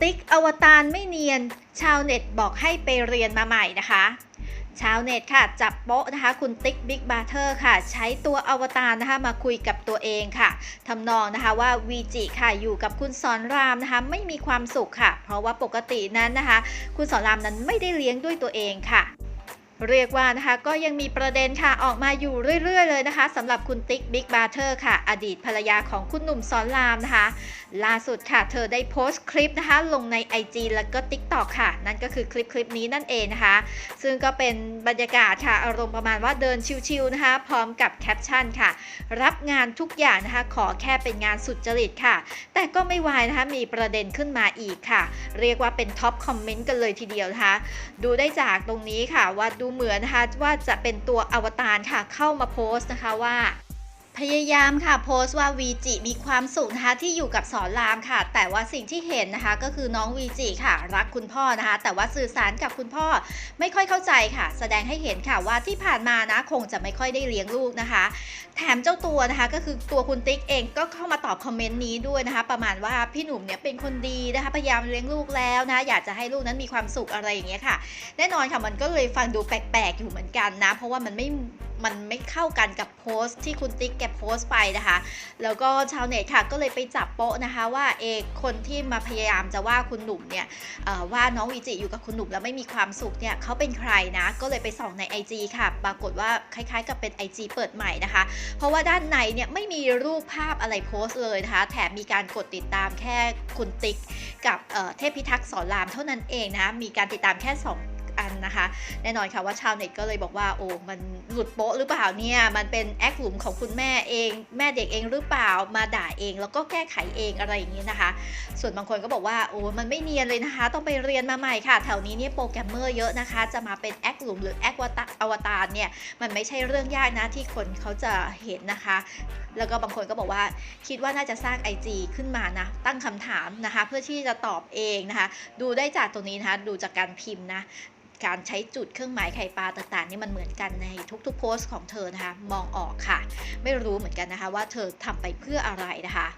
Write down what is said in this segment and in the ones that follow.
ติ๊กอวตารไม่เนียน ชาวเน็ตบอกให้ไปเรียนมาใหม่นะคะ ชาวเน็ตค่ะ จับโป๊ะนะคะ คุณติ๊กบิ๊กบาร์เทอร์ค่ะ ใช้ตัวอวตารนะคะมาคุยกับตัวเองค่ะทำนองนะคะว่าวีจิค่ะอยู่กับคุณสอนรามนะคะไม่มีความสุขค่ะ เพราะว่าปกตินั้นนะคะ คุณสอนรามนั้นไม่ได้เลี้ยงด้วยตัวเองค่ะ เรียกว่านะคะก็ยังมีประเด็นค่ะออกมาอยู่เรื่อย ๆ เลยนะคะสำหรับคุณติ๊กบิ๊กบาร์เทอร์ค่ะ อดีตภรรยาของคุณหนุ่มสอนรามนะคะ ล่าสุดค่ะ เธอได้โพสต์คลิปนะคะ ลงใน IG แล้วก็ TikTok ค่ะ นั่นก็คือคลิปคลิปนี้นั่นเองนะคะ ซึ่งก็เป็นบรรยากาศค่ะ อารมณ์ประมาณว่าเดินชิวๆนะคะ พร้อมกับแคปชั่นค่ะ รับงานทุกอย่างนะคะ ขอแค่เป็นงานสุดจริตค่ะ แต่ก็ไม่วายนะคะมีประเด็นขึ้นมาอีกค่ะ เรียกว่าเป็นท็อปคอมเมนต์กันเลยทีเดียวนะคะดูได้จากตรงนี้ค่ะว่าดููเหมือนนะคะว่าจะเป็นตัวอวตารค่ะเข้ามาโพสต์นะคะว่า พยายามค่ะโพสต์ว่าวีจิมีความสุขนะคะที่อยู่กับสอนรามค่ะ แต่ว่าสิ่งที่เห็นนะคะก็คือน้องวีจิค่ะ รักคุณพ่อนะคะ แต่ว่าสื่อสารกับคุณพ่อไม่ค่อยเข้าใจค่ะ แสดงให้เห็นค่ะว่าที่ผ่านมานะคงจะไม่ค่อยได้เลี้ยงลูกนะคะ แถมเจ้าตัวนะคะก็คือตัวคุณติ๊กเองก็เข้ามาตอบคอมเมนต์นี้ด้วยนะคะ ประมาณว่าพี่หนุ่มเนี่ยเป็นคนดีนะคะพยายามเลี้ยงลูกแล้วนะคะอยากจะให้ลูกนั้นมีความสุขอะไรอย่างเงี้ยค่ะ แน่นอนค่ะมันก็เลยฟังดูแปลกๆอยู่เหมือนกันนะ เพราะว่ามันไม่ มันไม่เข้ากันกับโพสต์ที่คุณติ๊กแกโพสต์ไปนะคะ แล้วก็ชาวเน็ตค่ะก็เลยไปจับโป๊ะนะคะว่าเอกคนที่มาพยายามจะว่าคุณหนุ่มเนี่ยว่าน้องวีจิอยู่กับคุณหนุ่มแล้วไม่มีความสุขเนี่ยเขาเป็นใครนะ ก็เลยไปส่องใน IG ค่ะ ปรากฏว่าคล้ายๆ กับเป็น IG เปิดใหม่นะคะ เพราะว่าด้านในเนี่ยไม่มีรูปภาพอะไรโพสต์เลยนะคะ แถมมีการกดติดตามแค่คุณติ๊กกับเทพพิทักษ์สอนรามเท่านั้นเองนะ มีการติดตามแค่สอง นะคะ แน่นอนค่ะว่าชาวเน็ตก็เลยบอกว่าโอ้มันหลุดโป๊ะหรือเปล่าเนี่ยมันเป็นแอคหลุมของคุณแม่เอง แม่เด็กเองหรือเปล่ามาด่าเอง แล้วก็แก้ไขเองอะไรอย่างนี้นะคะ ส่วนบางคนก็บอกว่าโอ้มันไม่เนียนเลยนะคะ ต้องไปเรียนมาใหม่ค่ะแถวนี้เนี่ยโปรแกรมเมอร์เยอะนะคะ จะมาเป็นแอคหลุมหรือแอควตาอวตารเนี่ยมันไม่ใช่เรื่องยากนะที่คนเขาจะเห็นนะคะ แล้วก็บางคนก็บอกว่าคิดว่าน่าจะสร้าง IG ขึ้นมานะตั้งคำถามนะคะ เพื่อที่จะตอบเองนะคะ ดูได้จากตรงนี้นะคะดูจากการพิมพ์นะ การใช้จุดเครื่องหมายไข่ปลาต่างๆนี่มันเหมือนกันในทุกๆ โพสต์ของเธอนะคะ มองออกค่ะ ไม่รู้เหมือนกันนะคะว่าเธอทำไปเพื่ออะไรนะคะ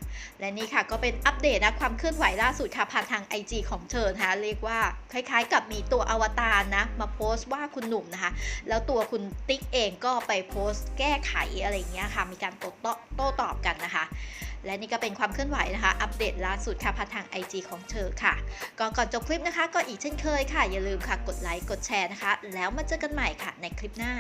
และนี่ค่ะก็เป็นอัปเดตนะความเคลื่อนไหวล่าสุดค่ะผ่านทาง IG ของเธอนะคะเรียกว่าคล้ายๆ กับมีตัวอวตารนะมาโพสต์ว่าคุณหนุ่มนะคะ แล้วตัวคุณติ๊กเองก็ไปโพสต์แก้ไขอะไรเงี้ยค่ะ มีการโต้ตอบกันนะคะ และนี่ก็เป็นความเคลื่อนไหวนะคะ อัปเดตล่าสุดค่ะผ่านทาง IG ของเธอค่ะ ก็ก่อนจบคลิปนะคะ ก็อีกเช่นเคยค่ะ อย่าลืมค่ะกดไลค์กดแชร์นะคะ แล้วมาเจอกันใหม่ค่ะในคลิปหน้า